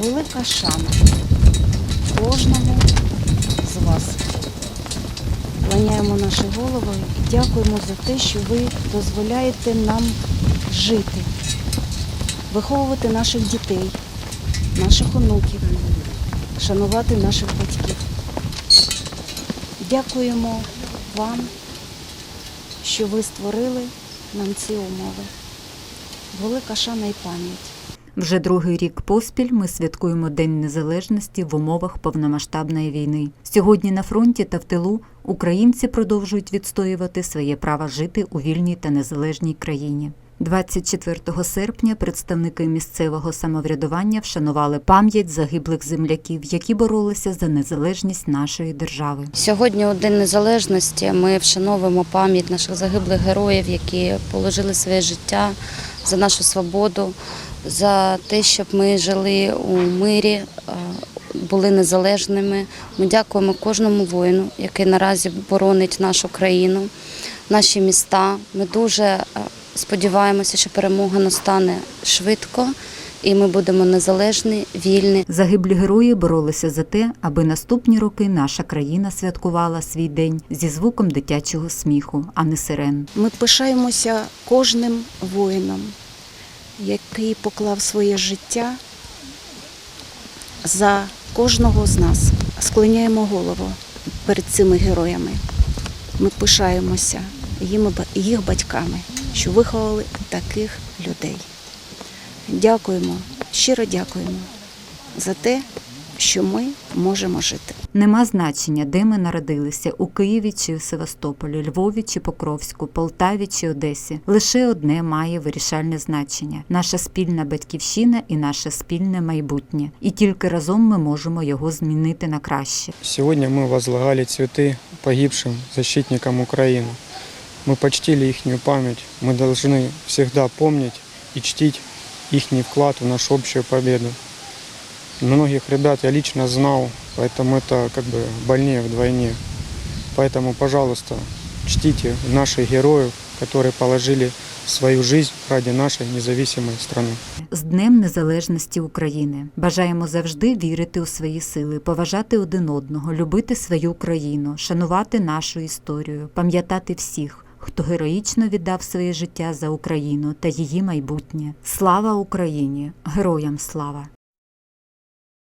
Велика шана кожному з вас. Кланяємо наші голови і дякуємо за те, що ви дозволяєте нам жити, виховувати наших дітей, наших онуків, шанувати наших батьків. Дякуємо вам, що ви створили нам ці умови. Велика шана і пам'ять. Вже другий рік поспіль ми святкуємо День Незалежності в умовах повномасштабної війни. Сьогодні на фронті та в тилу українці продовжують відстоювати своє право жити у вільній та незалежній країні. 24 серпня представники місцевого самоврядування вшанували пам'ять загиблих земляків, які боролися за незалежність нашої держави. Сьогодні, у День Незалежності, ми вшановуємо пам'ять наших загиблих героїв, які положили своє життя за нашу свободу, за те, щоб ми жили у мирі, е, були незалежними. Ми дякуємо кожному воїну, який наразі боронить нашу країну, наші міста. Ми дуже е, сподіваємося, що перемога настане швидко, і ми будемо незалежні, вільні. Загиблі герої боролися за те, аби наступні роки наша країна святкувала свій день зі звуком дитячого сміху, а не сирен. Ми пишаємося кожним воїном, який поклав своє життя за кожного з нас. Склоняємо голову перед цими героями. Ми пишаємося їм- їх батьками, що виховали таких людей. Дякуємо, щиро дякуємо за те, що ми можемо жити. Нема значення, де ми народилися у Києві чи у Севастополі, Львові чи Покровську, Полтаві чи Одесі. Лише одне має вирішальне значення наша спільна батьківщина і наше спільне майбутнє. І тільки разом ми можемо його змінити на краще. Сегодня мы возлагали цветы погибшим защитникам Украины. Мы почтили их память. Мы должны всегда помнить и чтить их вклад в нашу общую победу. Многих ребят я лично знал, поэтому это как бы больнее вдвойне. Поэтому, пожалуйста, чтите наших героев, которые положили свою жизнь ради нашей независимой страны. З Днем Незалежності України бажаємо завжди вірити у свої сили, поважати один одного, любити свою країну, шанувати нашу історію, пам'ятати всіх. Хто героїчно віддав своє життя за Україну та її майбутнє. Слава Україні! Героям слава!